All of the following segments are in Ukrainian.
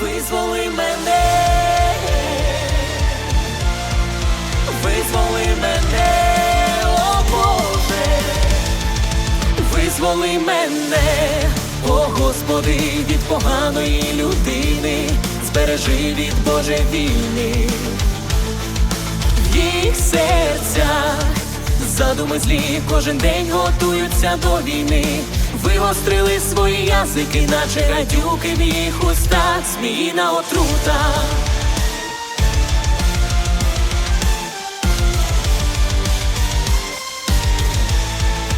визволи мене, визволи мене, о Боже, визволи мене, о Господи, від поганої людини, збережи від божевільних в їх серцях. Задуми злі кожен день готуються до війни. Вигострили свої язики, наче гадюки в їх устах, зміїна отрута.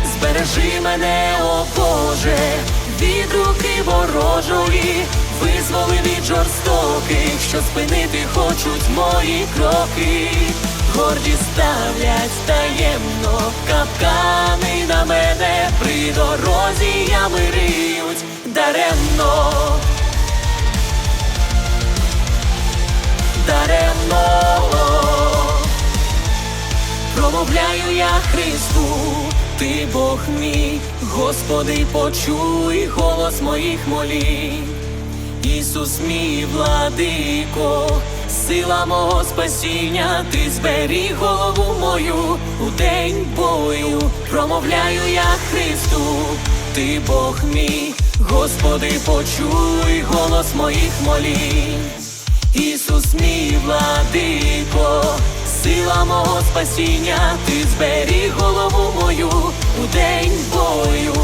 Збережи мене, о Боже, від руки ворожої, визволи від жорстоких, що спинити хочуть мої кроки. Горді ставлять таємно капкани на дорозі ями риють даремно. Даремно промовляю я Христу, ти Бог мій, Господи, почуй голос моїх молів. Ісус мій владико, сила мого спасіння, ти зберіг голову мою у день бою, промовляю я Христу, ти Бог мій, Господи, почуй голос моїх молів. Ісус мій владико, сила мого спасіння, ти зберіг голову мою у день бою.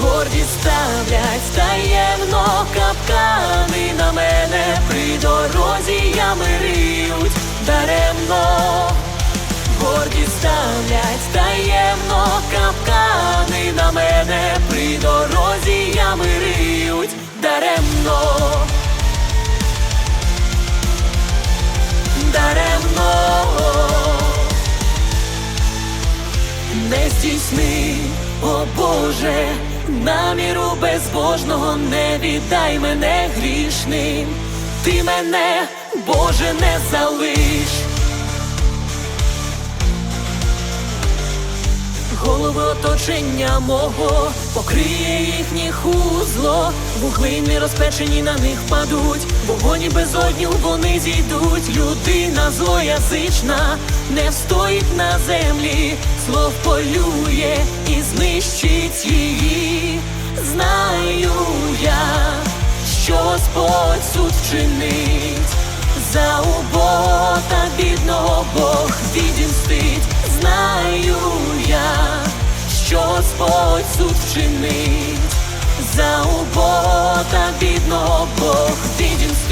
Горді ставлять таємно капкани на мене при дорозі ями риють даремно. Горді ставлять таємно капкани на мене при дорозі ями риють даремно. даремно не здійсни, о Боже, наміру безбожного не віддай мене грішним, ти мене, Боже, не залиш. Голови оточення мого покриє їхніх узло, вуглини розпечені на них падуть, вогоні безодню вони зійдуть. Людина злоязична не встоїть на землі, зло полює і знищить її. Знаю я, що Господь суд вчинить. За убога та бідного Бог відімстить, знаю я, Господь суд вчинить, за убота та бідного Бог відімстить,